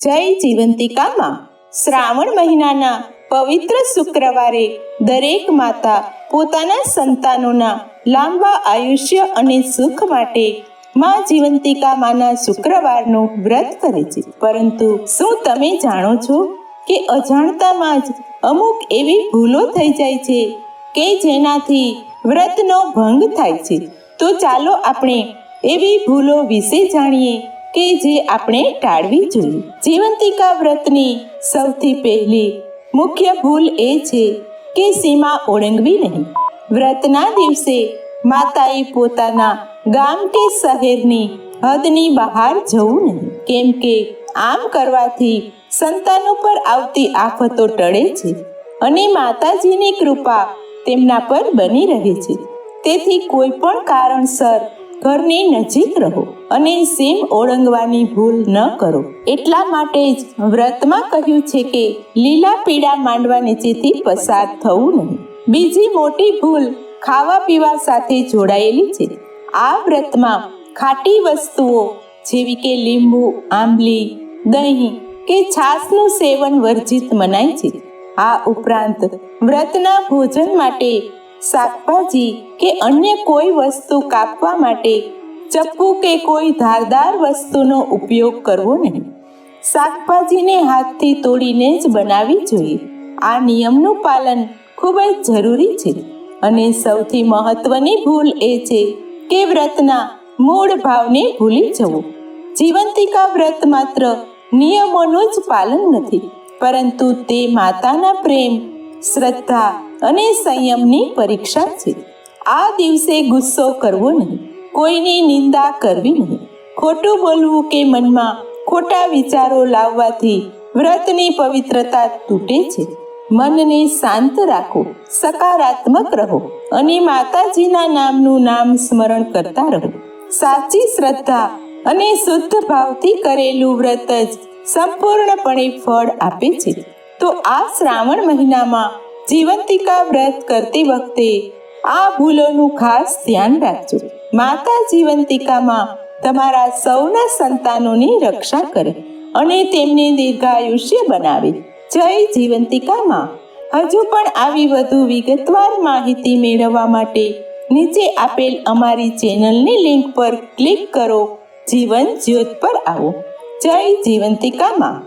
જય જીવંતિકામાં. શ્રાવણ મહિનાના પવિત્ર શુક્રવારે દરેક માતા પોતાના સંતાનોના લાંબા આયુષ્ય અને સુખ માટે માં જીવંતિકા માના શુક્રવારનું વ્રત કરે છે. પરંતુ શું તમે જાણો છો કે અજાણતામાં જ અમુક એવી ભૂલો થઈ જાય છે કે જેનાથી વ્રતનો ભંગ થાય છે? તો ચાલો આપણે એવી ભૂલો વિશે જાણીએ. કે જે આપણે ટાળવી જોઈએ. જીવંતિકા વ્રતની સૌથી પહેલી મુખ્ય ભૂલ એ છે કે સીમા ઓળંગવી નહીં. વ્રતના દિવસે માતાએ પોતાના ગામ કે શહેરની હદની બહાર જવું નહીં. કેમ કે આમ કરવાથી સંતાનો પર આવતી આફતો ટળે છે અને માતાજીની કૃપા તેમના પર બની રહે છે. તેથી કોઈ પણ કારણસર ઘરની નજીક રહો અને સીમ ઓળંગવાની ભૂલ ન કરો. એટલા માટે જ વ્રતમાં કહ્યું છે કે લીલા પીળા માંડવા નીચેથી પસાર થવું નહીં. બીજી મોટી ભૂલ ખાવા પીવા સાથે જોડાયેલી છે. આ વ્રતમાં ખાટી વસ્તુઓ જેવી કે લીંબુ, આંબલી, દહીં કે છાશનું સેવન વર્જિત મનાય છે. આ ઉપરાંત વ્રતના ભોજન માટે શાકભાજી કે અન્ય કોઈ વસ્તુ કાપવા માટે ચપ્પુ કે કોઈ ધારદાર વસ્તુનો ઉપયોગ કરવો નહીં. શાકભાજીને હાથથી તોડીને જ બનાવવી જોઈએ. આ નિયમનું પાલન ખૂબ જ જરૂરી છે અને સૌથી મહત્વની ભૂલ એ છે કે વ્રતના મૂળ ભાવને ભૂલી જવું. જીવંતિકા વ્રત માત્ર નિયમોનું જ પાલન નથી, પરંતુ તે માતાના પ્રેમ, શ્રદ્ધા અને સંયમની પરીક્ષા છે. આ દિવસે ગુસ્સો કરવો નહીં. કોઈની નિંદા કરવી નહીં. ખોટું બોલવું કે મનમાં ખોટા વિચારો લાવવાથી વ્રતની પવિત્રતા તૂટે છે. મનને શાંત રાખો, સકારાત્મક રહો અને માતાજીના નામનું નામ સ્મરણ કરતા રહો. સાચી શ્રદ્ધા અને શુદ્ધ ભાવથી કરેલું વ્રત જ સંપૂર્ણપણે ફળ આપે છે. તો આ શ્રાવણ મહિનામાં જીવંતિકા વ્રત કરતી વખતે આ ભૂલોનું ખાસ ધ્યાન રાખજો. માતા જીવંતિકામાં તમારા સૌના સંતાનોની રક્ષા કરે અને તેમને દીર્ઘાયુષ્ય બનાવે. જય જીવંતિકામાં. હજુ પણ આવી વધુ વિગતવાર માહિતી મેળવવા માટે નીચે આપેલ અમારી ચેનલની લિંક પર ક્લિક કરો. જીવન જ્યોત પર આવો. જય જીવંતિકામાં.